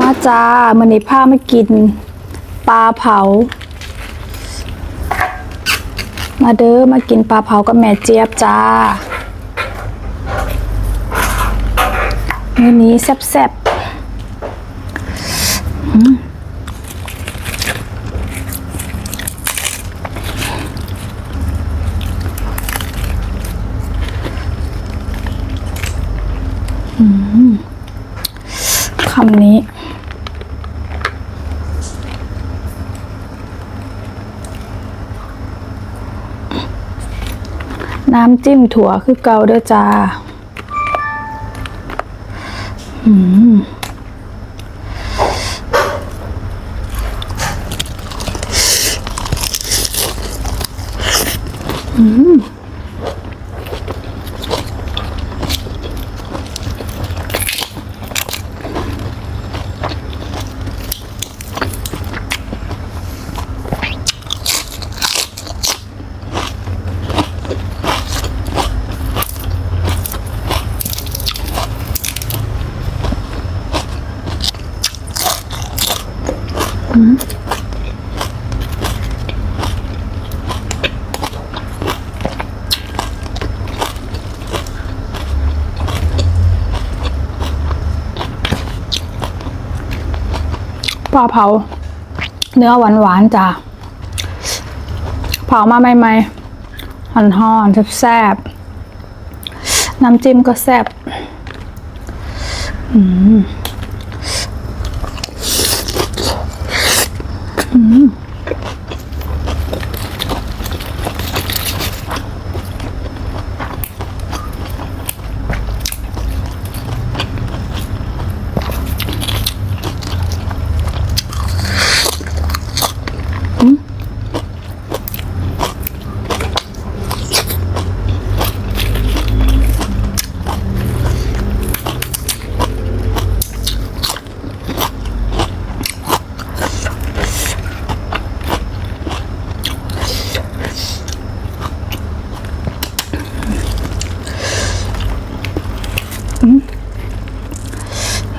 มาจ้ามันนี้ามากิน ปลาเผา มาเด้อมากินปลาเผากับแม่เจี๊ยบจ้ามื้อนี้แซ่บๆอืมคำนี้ น้ำจิ้มถั่วคือเกาเด้อจ้าอืมอืม ปลาเผา เนื้อหวานหวานๆจ้ะเผามาใหม่ๆห่อนหอนๆแซ่บๆน้ำจิ้มก็แซ่บอืม อืม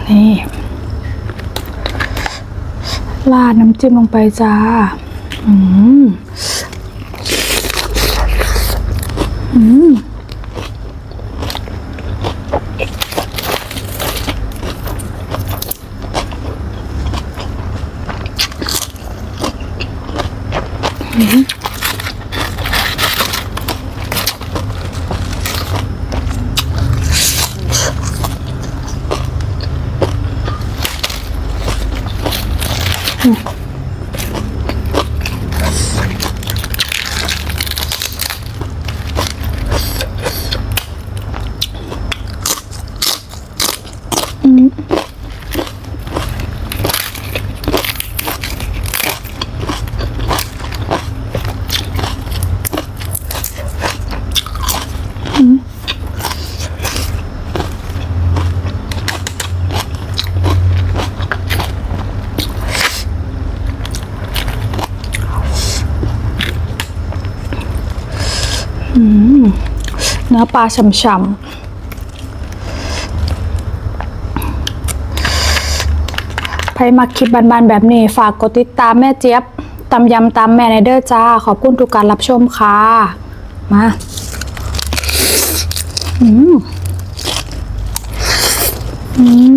นี่ราดน้ำจิ้มลงไปจ้า อืม อืม เนื้อปลาฉ่ำๆใครมาคลิปบานๆแบบนี้ ฝากกดติดตามแม่เจี๊ยบตำยำตามแม่ในเด้อจ้า ขอบคุณทุกการรับชมค่ะ มาอืมอืม